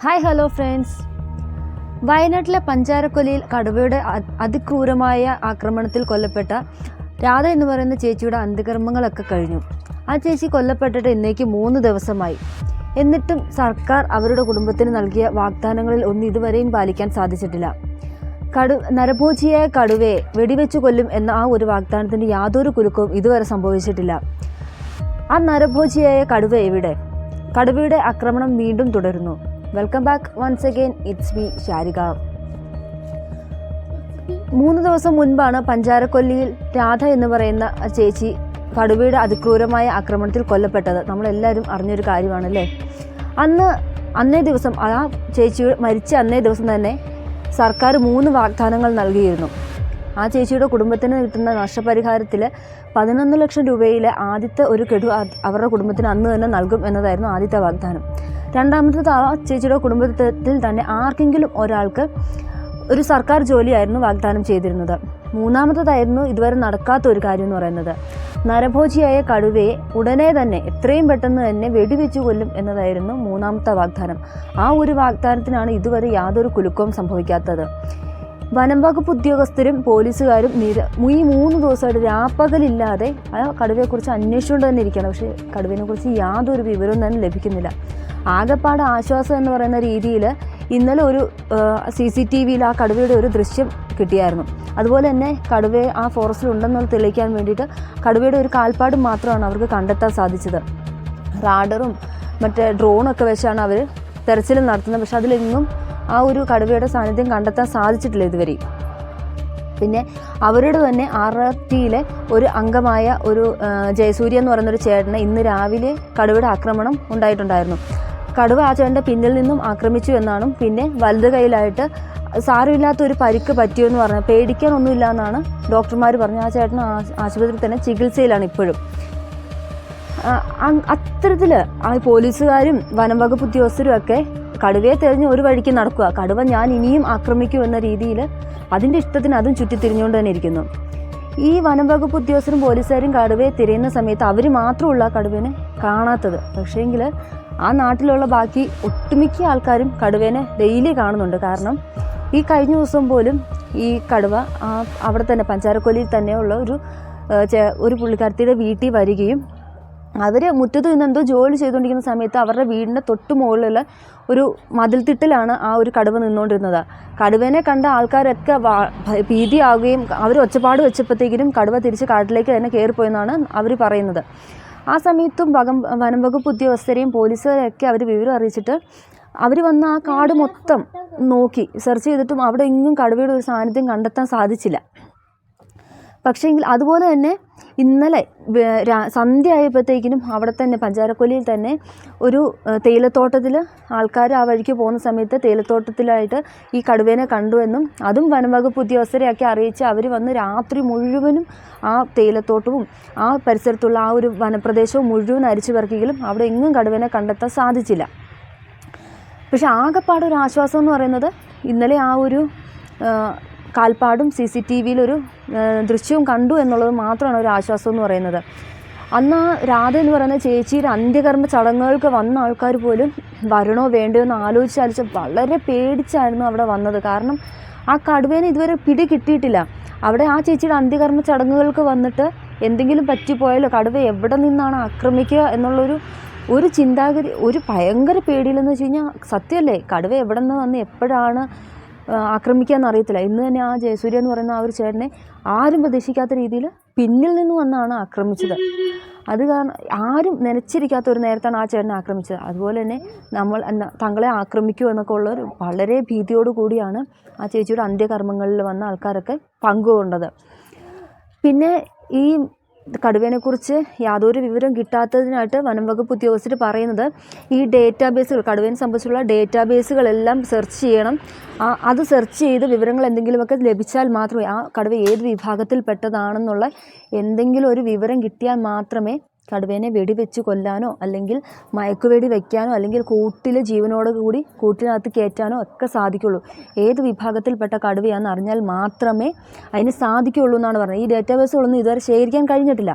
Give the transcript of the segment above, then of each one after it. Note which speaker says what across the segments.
Speaker 1: Hi hello friends വയനാട്ടിലെ പഞ്ചാരക്കൊലിയിൽ കടുവയുടെ അതിക്രൂരമായ ആക്രമണത്തിൽ കൊല്ലപ്പെട്ട രാധ എന്ന് പറയുന്ന ചേച്ചിയുടെ അന്ത്യകർമ്മങ്ങളൊക്കെ കഴിഞ്ഞു. ആ ചേച്ചി കൊല്ലപ്പെട്ടിട്ട് ഇന്നേക്ക് മൂന്ന് ദിവസമായി. എന്നിട്ടും സർക്കാർ അവരുടെ കുടുംബത്തിന് നൽകിയ വാഗ്ദാനങ്ങളിൽ ഒന്നും ഇതുവരെയും പാലിക്കാൻ സാധിച്ചിട്ടില്ല. കടു നരഭോജിയായ കടുവയെ വെടിവെച്ചു കൊല്ലും എന്ന ആ ഒരു വാഗ്ദാനത്തിന് യാതൊരു കുലുക്കവും ഇതുവരെ സംഭവിച്ചിട്ടില്ല. ആ നരഭോജിയായ കടുവ എവിടെ? കടുവയുടെ ആക്രമണം വീണ്ടും തുടരുന്നു. Welcome back once again it's me Sarika മൂന്ന് ദിവസം മുൻപാണ് പഞ്ചാരക്കൊല്ലിയിൽ രാധ എന്ന് പറയുന്ന ചേച്ചി കടുവയുടെ അതിക്രൂരമായ ആക്രമണത്തിൽ കൊല്ലപ്പെട്ടത്. നമ്മളെല്ലാവരും അറിഞ്ഞൊരു കാര്യമാണല്ലേ? അന്ന് അന്നേ ദിവസം ആ ചേച്ചി മരിച്ച അന്നേ ദിവസം തന്നെ സർക്കാർ മൂന്ന് വാഗ്ദാനങ്ങൾ നൽകിയിരുന്നു. ആ ചേച്ചിയുടെ കുടുംബത്തിന് കിട്ടുന്ന നഷ്ടപരിഹാരത്തിൽ പതിനൊന്ന് ലക്ഷം രൂപയിലെ ആദ്യത്തെ ഒരു ഗഡു അവരുടെ കുടുംബത്തിന് അന്ന് തന്നെ നൽകും എന്നതായിരുന്നു ആദ്യത്തെ വാഗ്ദാനം. രണ്ടാമത്തത് ആ ചേച്ചിയുടെ കുടുംബത്തിൽ തന്നെ ആർക്കെങ്കിലും ഒരാൾക്ക് ഒരു സർക്കാർ ജോലിയായിരുന്നു വാഗ്ദാനം ചെയ്തിരുന്നത്. മൂന്നാമത്തതായിരുന്നു ഇതുവരെ നടക്കാത്ത ഒരു കാര്യം എന്ന് പറയുന്നത്. നരഭോജിയായ കടുവയെ ഉടനെ തന്നെ എത്രയും പെട്ടെന്ന് തന്നെ വെടിവെച്ചു കൊല്ലും എന്നതായിരുന്നു മൂന്നാമത്തെ വാഗ്ദാനം. ആ ഒരു വാഗ്ദാനത്തിനാണ് ഇതുവരെ യാതൊരു കുലുക്കവും സംഭവിക്കാത്തത്. വനം വകുപ്പ് ഉദ്യോഗസ്ഥരും പോലീസുകാരും നിര ഈ മൂന്ന് ദിവസമായിട്ട് രാപ്പകലില്ലാതെ ആ കടുവയെക്കുറിച്ച് അന്വേഷിച്ചുകൊണ്ട് തന്നെ ഇരിക്കുകയാണ്. പക്ഷേ കടുവയെക്കുറിച്ച് യാതൊരു വിവരവും തന്നെ ലഭിക്കുന്നില്ല. ആകെപ്പാട് ആശ്വാസം എന്ന് പറയുന്ന രീതിയിൽ ഇന്നലെ ഒരു സി സി ടി വിയിൽ ആ കടുവയുടെ ഒരു ദൃശ്യം കിട്ടിയായിരുന്നു. അതുപോലെ തന്നെ കടുവയെ ആ ഫോറസ്റ്റിൽ ഉണ്ടെന്ന് തെളിയിക്കാൻ വേണ്ടിയിട്ട് കടുവയുടെ ഒരു കാൽപ്പാട് മാത്രമാണ് അവർക്ക് കണ്ടെത്താൻ സാധിച്ചത്. റാഡറും മറ്റേ ഡ്രോണൊക്കെ വെച്ചാണ് അവർ തെരച്ചിൽ നടത്തുന്നത്. പക്ഷെ അതിലെങ്ങും ആ ഒരു കടുവയുടെ സാന്നിധ്യം കണ്ടെത്താൻ സാധിച്ചിട്ടില്ല ഇതുവരെ. പിന്നെ അവരുടെ തന്നെ ആർ ആർ ടിയിലെ ഒരു അംഗമായ ഒരു ജയസൂര്യ എന്ന് പറയുന്നൊരു ചേട്ടന് ഇന്ന് രാവിലെ കടുവയുടെ ആക്രമണം ഉണ്ടായിട്ടുണ്ടായിരുന്നു. കടുവ ആ ചേട്ടന്റെ പിന്നിൽ നിന്നും ആക്രമിച്ചു എന്നാണ്. പിന്നെ വലത് കൈയിലായിട്ട് സാരമില്ലാത്ത ഒരു പരിക്ക് പറ്റിയോ പറ്റിയെന്ന് പറഞ്ഞു പേടിക്കാനൊന്നുമില്ല എന്നാണ് ഡോക്ടർമാർ പറഞ്ഞു ആ ചേട്ടൻ ആശുപത്രിയിൽ തന്നെ ചികിത്സയിലാണ് ഇപ്പോഴും. അത്തരത്തിൽ ആ പോലീസുകാരും വനംവകുപ്പ് ഉദ്യോഗസ്ഥരും ഒക്കെ കടുവയെ തെരഞ്ഞ് ഒരു വഴിക്ക് നടക്കുക. കടുവ ഞാൻ ഇനിയും ആക്രമിക്കും എന്ന രീതിയിൽ അതിന്റെ ഇഷ്ടത്തിന് അതും ചുറ്റിത്തിരിഞ്ഞുകൊണ്ട് തന്നെ ഇരിക്കുന്നു. ഈ വനം വകുപ്പ് ഉദ്യോഗസ്ഥരും പോലീസുകാരും കടുവയെ തിരയുന്ന സമയത്ത് അവർ മാത്രമുള്ള കടുവേനെ കാണാത്തത്. പക്ഷേങ്കിൽ ആ നാട്ടിലുള്ള ബാക്കി ഒട്ടുമിക്ക ആൾക്കാരും കടുവേനെ ഡെയിലി കാണുന്നുണ്ട്. കാരണം ഈ കഴിഞ്ഞ ദിവസം പോലും ഈ കടുവ അവിടെ തന്നെ പഞ്ചാരക്കൊല്ലിയിൽ തന്നെയുള്ള ഒരു ഒരു പുള്ളിക്കാരത്തിയുടെ വീട്ടിൽ വരികയും അവർ മുറ്റത്ത് നിന്ന് എന്തോ ജോലി ചെയ്തുകൊണ്ടിരിക്കുന്ന സമയത്ത് അവരുടെ വീടിന്റെ തൊട്ട് മുകളിലുള്ള ഒരു മതിൽത്തിട്ടിലാണ് ആ ഒരു കടുവ നിന്നുകൊണ്ടിരുന്നത്. കടുവേനെ കണ്ട ആൾക്കാരൊക്കെ ഭീതിയാവുകയും അവർ ഒച്ചപ്പാട് വെച്ചപ്പോഴത്തേക്കിനും കടുവ തിരിച്ച് കാട്ടിലേക്ക് തന്നെ കയറിപ്പോയെന്നാണ് അവർ പറയുന്നത്. ആ സമയത്തും വകം വനം വകുപ്പ് ഉദ്യോഗസ്ഥരെയും പോലീസുകാരെയൊക്കെ അവർ വിവരം അറിയിച്ചിട്ട് അവർ വന്ന് ആ കാട് മൊത്തം നോക്കി. സെർച്ച് ചെയ്തിട്ടും അവിടെ എങ്ങും കടുവയുടെ ഒരു സാന്നിധ്യം കണ്ടെത്താൻ സാധിച്ചില്ല. പക്ഷേങ്കിൽ അതുപോലെ തന്നെ ഇന്നലെ സന്ധ്യ ആയപ്പോഴത്തേക്കിനും അവിടെ തന്നെ പഞ്ചാരക്കൊല്ലിയിൽ തന്നെ ഒരു തേയിലത്തോട്ടത്തിൽ ആൾക്കാർ ആ വഴിക്ക് പോകുന്ന സമയത്ത് തേയിലത്തോട്ടത്തിലായിട്ട് ഈ കടുവേനെ കണ്ടുവെന്നും അതും വനംവകുപ്പ് ഉദ്യോഗസ്ഥരെയൊക്കെ അറിയിച്ച് അവർ വന്ന് രാത്രി മുഴുവനും ആ തേയിലത്തോട്ടവും ആ പരിസരത്തുള്ള ആ ഒരു വനപ്രദേശവും മുഴുവൻ അരിച്ചു പെറുക്കിയെങ്കിലും അവിടെ എങ്ങും കടുവേനെ കണ്ടെത്താൻ സാധിച്ചില്ല. പക്ഷെ ആകെപ്പാടെ ഒരു ആശ്വാസം എന്ന് പറയുന്നത് ഇന്നലെ ആ ഒരു കാൽപ്പാടും സി സി ടി വിയിലൊരു ദൃശ്യവും കണ്ടു എന്നുള്ളത് മാത്രമാണ് ഒരു ആശ്വാസം എന്ന് പറയുന്നത്. അന്ന് ആ രാധ എന്ന് പറയുന്ന ചേച്ചിയുടെ അന്ത്യകർമ്മ ചടങ്ങുകൾക്ക് വന്ന ആൾക്കാർ പോലും വരണോ വേണ്ടയോ എന്ന് ആലോചിച്ചാലിച്ച് വളരെ പേടിച്ചായിരുന്നു അവിടെ വന്നത്. കാരണം ആ കടുവേനെ ഇതുവരെ പിടി കിട്ടിയിട്ടില്ല അവിടെ ആ ചേച്ചിയുടെ അന്ത്യകർമ്മ ചടങ്ങുകൾക്ക് വന്നിട്ട് എന്തെങ്കിലും പറ്റിപ്പോയാലോ കടുവ എവിടെ നിന്നാണ് ആക്രമിക്കുക എന്നുള്ളൊരു ഒരു ചിന്താഗതി ഒരു ഭയങ്കര പേടിയിലെന്ന് വെച്ച് കഴിഞ്ഞാൽ സത്യമല്ലേ? കടുവ എവിടെ നിന്ന് വന്ന് എപ്പോഴാണ് ആ, ആക്രമിക്കാന്ന് അറിയത്തില്ല. ഇന്ന് തന്നെ ആ ജയസൂര്യ എന്ന് പറയുന്ന ആ ഒരു ചേട്ടനെ ആരും പ്രതീക്ഷിക്കാത്ത രീതിയിൽ പിന്നിൽ നിന്ന് വന്നാണ് ആക്രമിച്ചത്. അത് കാരണം ആരും നനച്ചിരിക്കാത്ത ഒരു നേരത്താണ് ആ ചേട്ടനെ ആക്രമിച്ചത്. അതുപോലെ തന്നെ നമ്മൾ തങ്ങളെ ആക്രമിക്കൂ എന്നൊക്കെ ഉള്ള ഒരു വളരെ ഭീതിയോടു കൂടിയാണ് ആ ചേച്ചിയുടെ അന്ത്യകർമ്മങ്ങളിൽ വന്ന ആൾക്കാരൊക്കെ പങ്കുകൊണ്ടത്. പിന്നെ ഈ കടുവേനെക്കുറിച്ച് യാതൊരു വിവരം കിട്ടാത്തതിനായിട്ട് വനം വകുപ്പ് ഉദ്യോഗസ്ഥർ പറയുന്നത് ഈ ഡേറ്റാബേസുകൾ കടുവേനെ സംബന്ധിച്ചുള്ള ഡേറ്റാബേസുകളെല്ലാം സെർച്ച് ചെയ്യണം. അത് സെർച്ച് ചെയ്ത് വിവരങ്ങൾ എന്തെങ്കിലുമൊക്കെ ലഭിച്ചാൽ മാത്രമേ ആ കടുവ ഏത് വിഭാഗത്തിൽപ്പെട്ടതാണെന്നുള്ള എന്തെങ്കിലും ഒരു വിവരം കിട്ടിയാൽ മാത്രമേ കടുവേനെ വെടിവെച്ച് കൊല്ലാനോ അല്ലെങ്കിൽ മയക്കുവെടി വയ്ക്കാനോ അല്ലെങ്കിൽ കൂട്ടിൽ ജീവനോട് കൂടി കൂട്ടിനകത്ത് കയറ്റാനോ ഒക്കെ സാധിക്കുള്ളൂ. ഏത് വിഭാഗത്തിൽപ്പെട്ട കടുവയാണെന്ന് അറിഞ്ഞാൽ മാത്രമേ അതിന് സാധിക്കുള്ളൂ എന്നാണ് പറഞ്ഞത്. ഈ ഡേറ്റാബേസുകളൊന്നും ഇതുവരെ ശേഖരിക്കാൻ കഴിഞ്ഞിട്ടില്ല.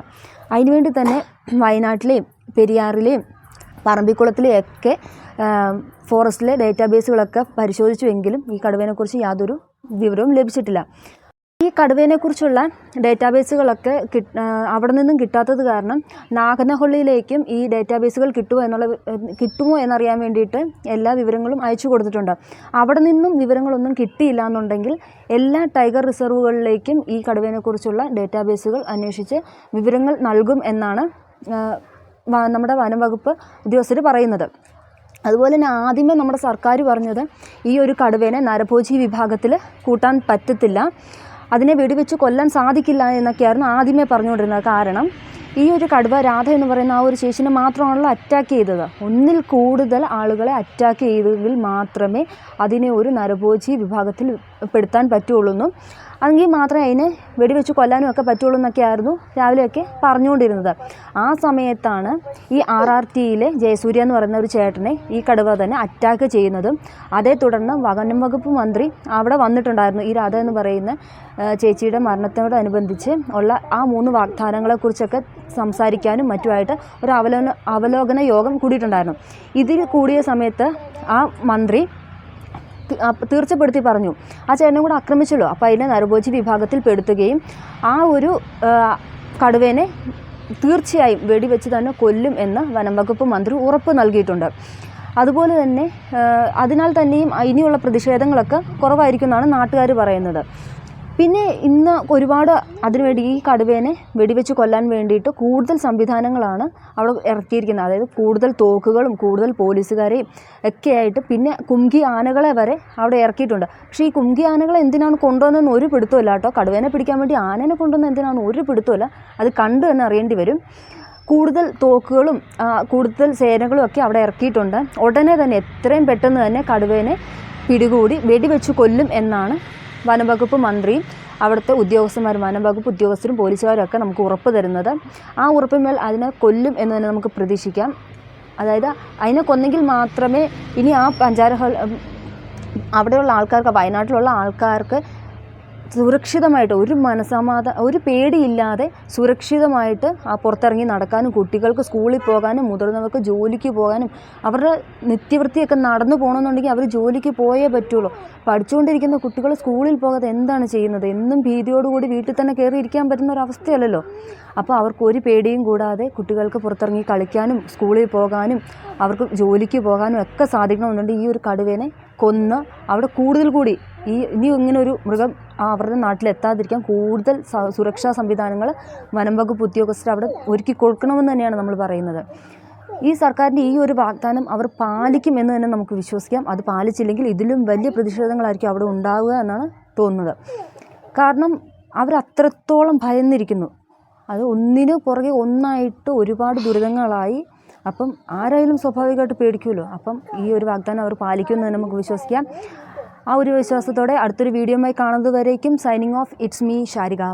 Speaker 1: അതിനുവേണ്ടി തന്നെ വയനാട്ടിലെയും പെരിയാറിലെയും പറമ്പിക്കുളത്തിലെയൊക്കെ ഫോറസ്റ്റിലെ ഡേറ്റാബേസുകളൊക്കെ പരിശോധിച്ചുവെങ്കിലും ഈ കടുവേനെക്കുറിച്ച് യാതൊരു വിവരവും ലഭിച്ചിട്ടില്ല. ഈ കടുവേനെക്കുറിച്ചുള്ള ഡേറ്റാബേസുകളൊക്കെ അവിടെ നിന്നും കിട്ടാത്തത് കാരണം നാഗനഹൊള്ളിയിലേക്കും ഈ ഡേറ്റാബേസുകൾ കിട്ടുമോ എന്നുള്ള കിട്ടുമോ എന്നറിയാൻ വേണ്ടിയിട്ട് എല്ലാ വിവരങ്ങളും അയച്ചു കൊടുത്തിട്ടുണ്ട്. അവിടെ നിന്നും വിവരങ്ങളൊന്നും കിട്ടിയില്ല എന്നുണ്ടെങ്കിൽ എല്ലാ ടൈഗർ റിസർവുകളിലേക്കും ഈ കടുവേനെക്കുറിച്ചുള്ള ഡേറ്റാബേസുകൾ അന്വേഷിച്ച് വിവരങ്ങൾ നൽകും എന്നാണ് നമ്മുടെ വനം വകുപ്പ് ഉദ്യോഗസ്ഥർ പറയുന്നത്. അതുപോലെ തന്നെ ആദ്യമേ നമ്മുടെ സർക്കാർ പറഞ്ഞത് ഈ ഒരു കടുവേനെ നരഭോജി വിഭാഗത്തിൽ കൂട്ടാൻ പറ്റത്തില്ല. അതിനെ വെടിവെച്ച് കൊല്ലാൻ സാധിക്കില്ല എന്നൊക്കെയായിരുന്നു ആദ്യമേ പറഞ്ഞുകൊണ്ടിരുന്നത്. കാരണം ഈ ഒരു കടുവ രാധ എന്ന് പറയുന്ന ആ ഒരു ചേച്ചിനെ മാത്രമാണല്ലോ അറ്റാക്ക് ചെയ്തത്. ഒന്നിൽ കൂടുതൽ ആളുകളെ അറ്റാക്ക് ചെയ്തെങ്കിൽ മാത്രമേ അതിനെ ഒരു നരഭോജി വിഭാഗത്തിൽ പെടുത്താൻ പറ്റുകയുള്ളൂ എന്നും മാത്രമേ അതിനെ വെടിവെച്ച് കൊല്ലാനും ഒക്കെ പറ്റുള്ളൂ എന്നൊക്കെയായിരുന്നു രാവിലെയൊക്കെ പറഞ്ഞുകൊണ്ടിരുന്നത്. ആ സമയത്താണ് ഈ ആർ ആർ ടിയിലെ ജയസൂര്യ എന്ന് പറയുന്ന ഒരു ചേട്ടനെ ഈ കടുവ തന്നെ അറ്റാക്ക് ചെയ്യുന്നതും അതേ തുടർന്ന് വനം വകുപ്പ് മന്ത്രി അവിടെ വന്നിട്ടുണ്ടായിരുന്നു ഈ രാധ എന്ന് പറയുന്ന ചേച്ചിയുടെ മരണത്തോടനുബന്ധിച്ച് ഉള്ള ആ മൂന്ന് വാഗ്ദാനങ്ങളെക്കുറിച്ചൊക്കെ സംസാരിക്കാനും മറ്റുമായിട്ട് ഒരു അവലോകന അവലോകന യോഗം കൂടിയിട്ടുണ്ടായിരുന്നു. ഇതിൽ കൂടിയ സമയത്ത് ആ മന്ത്രി തീർച്ചപ്പെടുത്തി പറഞ്ഞു. ആ ചേട്ടനെ കൂടെ ആക്രമിച്ചല്ലോ. അപ്പോൾ അതിനെ നരഭോജി വിഭാഗത്തിൽ പെടുത്തുകയും ആ ഒരു കടുവേനെ തീർച്ചയായും വെടിവെച്ച് തന്നെ കൊല്ലും എന്ന് വനംവകുപ്പ് മന്ത്രി ഉറപ്പ് നൽകിയിട്ടുണ്ട്. അതുപോലെ തന്നെ അതിനാൽ തന്നെയും ഇനിയുള്ള പ്രതിഷേധങ്ങളൊക്കെ കുറവായിരിക്കും എന്നാണ് നാട്ടുകാർ പറയുന്നത്. പിന്നെ ഇന്ന് ഒരുപാട് അതിനുവേണ്ടി ഈ കടുവേനെ വെടിവെച്ച് കൊല്ലാൻ വേണ്ടിയിട്ട് കൂടുതൽ സംവിധാനങ്ങളാണ് അവിടെ ഇറക്കിയിരിക്കുന്നത്. അതായത് കൂടുതൽ തോക്കുകളും കൂടുതൽ പോലീസുകാരെയും ഒക്കെ ആയിട്ട് പിന്നെ കുങ്കി ആനകളെ വരെ അവിടെ ഇറക്കിയിട്ടുണ്ട്. പക്ഷേ ഈ കുങ്കി ആനകളെ എന്തിനാണ് കൊണ്ടുവന്നതെന്ന് ഒരു പിടുത്തമില്ല കേട്ടോ. കടുവേനെ പിടിക്കാൻ വേണ്ടി ആനേനെ കൊണ്ടുവന്ന എന്തിനാണ് ഒരു പിടുത്തമില്ല അത് കണ്ടു തന്നെ അറിയേണ്ടി വരും. കൂടുതൽ തോക്കുകളും കൂടുതൽ സേനകളും ഒക്കെ അവിടെ ഇറക്കിയിട്ടുണ്ട്. ഉടനെ തന്നെ എത്രയും പെട്ടെന്ന് തന്നെ കടുവേനെ പിടികൂടി വെടിവെച്ച് കൊല്ലും എന്നാണ് വനംവകുപ്പ് മന്ത്രിയും അവിടുത്തെ ഉദ്യോഗസ്ഥന്മാരും വനംവകുപ്പ് ഉദ്യോഗസ്ഥരും പോലീസുകാരും ഒക്കെ നമുക്ക് ഉറപ്പ് തരുന്നത്. ആ ഉറപ്പിന്മേൽ അതിനെ കൊല്ലും എന്ന് തന്നെ നമുക്ക് പ്രതീക്ഷിക്കാം. അതായത് അതിനെ കൊന്നെങ്കിൽ മാത്രമേ ഇനി ആ പഞ്ചാര അവിടെയുള്ള ആൾക്കാർക്ക് വയനാട്ടിലുള്ള ആൾക്കാർക്ക് സുരക്ഷിതമായിട്ട് ഒരു മനസമാധാന ഒരു പേടിയില്ലാതെ സുരക്ഷിതമായിട്ട് ആ പുറത്തിറങ്ങി നടക്കാനും കുട്ടികൾക്ക് സ്കൂളിൽ പോകാനും മുതിർന്നവർക്ക് ജോലിക്ക് പോകാനും അവരുടെ നിത്യവൃത്തിയൊക്കെ നടന്നു പോകണമെന്നുണ്ടെങ്കിൽ അവർ ജോലിക്ക് പോയേ പറ്റുള്ളൂ. പഠിച്ചുകൊണ്ടിരിക്കുന്ന കുട്ടികൾ സ്കൂളിൽ പോകാതെ എന്താണ് ചെയ്യുന്നത്? എന്നും ഭീതിയോടുകൂടി വീട്ടിൽ തന്നെ കയറി ഇരിക്കാൻ പറ്റുന്ന ഒരു അവസ്ഥയല്ലല്ലോ. അപ്പോൾ അവർക്ക് ഒരു പേടിയും കൂടാതെ കുട്ടികൾക്ക് പുറത്തിറങ്ങി കളിക്കാനും സ്കൂളിൽ പോകാനും അവർക്ക് ജോലിക്ക് പോകാനും ഒക്കെ സാധിക്കണമെന്നുണ്ടെങ്കിൽ ഈ ഒരു കടുവേനെ കൊന്ന് അവിടെ കൂടുതൽ കൂടി ഈ ഇനി ഇങ്ങനെ ഒരു മൃഗം അവരുടെ നാട്ടിലെത്താതിരിക്കാൻ കൂടുതൽ സുരക്ഷാ സംവിധാനങ്ങൾ വനം വകുപ്പ് ഉദ്യോഗസ്ഥർ അവിടെ ഒരുക്കി കൊടുക്കണമെന്ന് തന്നെയാണ് നമ്മൾ പറയുന്നത്. ഈ സർക്കാരിന്റെ ഈ ഒരു വാഗ്ദാനം അവർ പാലിക്കുമെന്ന് തന്നെ നമുക്ക് വിശ്വസിക്കാം. അത് പാലിച്ചില്ലെങ്കിൽ ഇതിലും വലിയ പ്രതിഷേധങ്ങളായിരിക്കും അവിടെ ഉണ്ടാവുക എന്നാണ് തോന്നുന്നത്. കാരണം അവർ അത്രത്തോളം ഭയന്നിരിക്കുന്നു. അത് ഒന്നിനു പുറകെ ഒന്നായിട്ട് ഒരുപാട് ദുരിതങ്ങളായി. അപ്പം ആരായാലും സ്വാഭാവികമായിട്ട് പേടിക്കുമല്ലോ അപ്പം ഈ ഒരു വാഗ്ദാനം അവർ പാലിക്കുമെന്ന് നമുക്ക് വിശ്വസിക്കാം. ആ ഒരു വിശ്വാസത്തോടെ അടുത്തൊരു വീഡിയോയുമായി കാണുന്നതുവരേക്കും signing off it's me Sharika